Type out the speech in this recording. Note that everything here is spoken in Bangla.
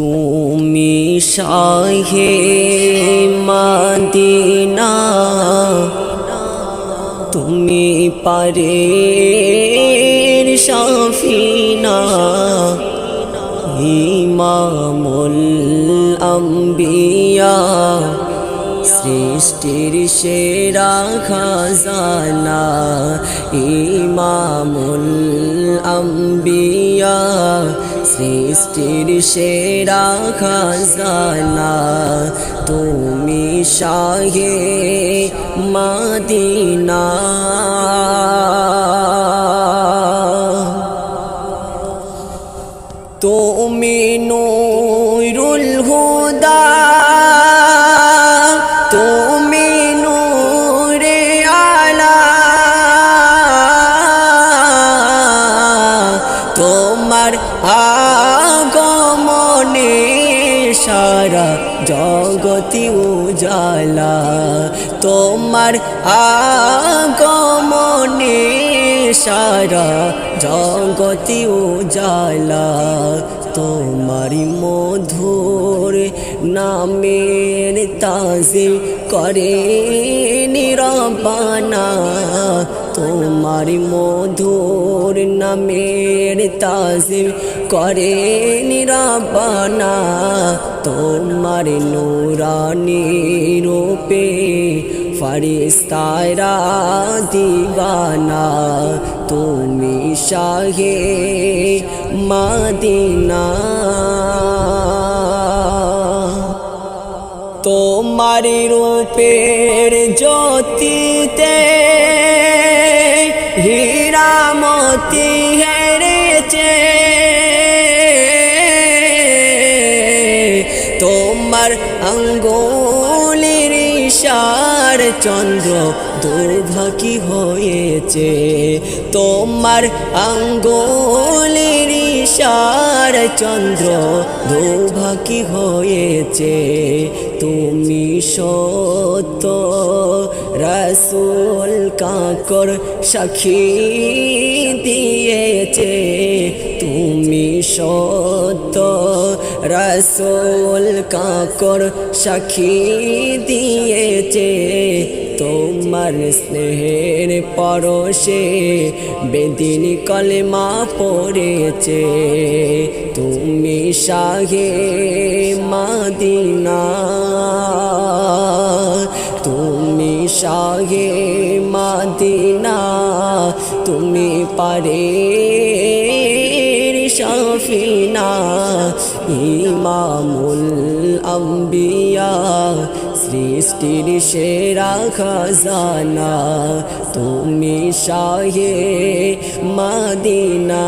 তুমি শাহে মাদিনা তুমি পারে শাফিনা ইমামুল আম্বিয়া সৃষ্টির সেরা খাজানা ইমামুল আম্বিয়া। সৃষ্টির সেরা খাজানা। তুমি শাহে মাদিনা। তুমি নূরুল হুদা। তোমার আগমনে সারা জগতি উজালা। তোমার আগমনে সারা জগতি উজালা। তোমারি মধুর নামের তাজিম করে নিরবানা। তোমার মধুর নামের তাজিম করে নিরবানা তোমার নুরানি রূপে ফারিস্তারা দিবানা তুমি শাহে মাদিনা। তোমার রূপের জ্যোতিতে হীরামতি হেরেছে তোমার আঙ্গুলির ইশার চন্দ্র দুর্ভাগী হয়েছে তোমার আঙ্গুলির ইশার চন্দ্র দুর্ভাগী হয়েছে তুমি সত্য রসুল কাকর সাক্ষী দিয়েছে। তুমি সত্য, রসুল কাকর সাক্ষী দিয়েছে। তোমার স্নেহের পরশে বেদিন কলমা পড়েছে। তুমি শাহে মাদিনা। শাহে মাদিনা তুমি পারে শাফিনা ইমামুল আম্বিয়া সৃষ্টির সেরা খাজানা তুমি শাহে মাদিনা।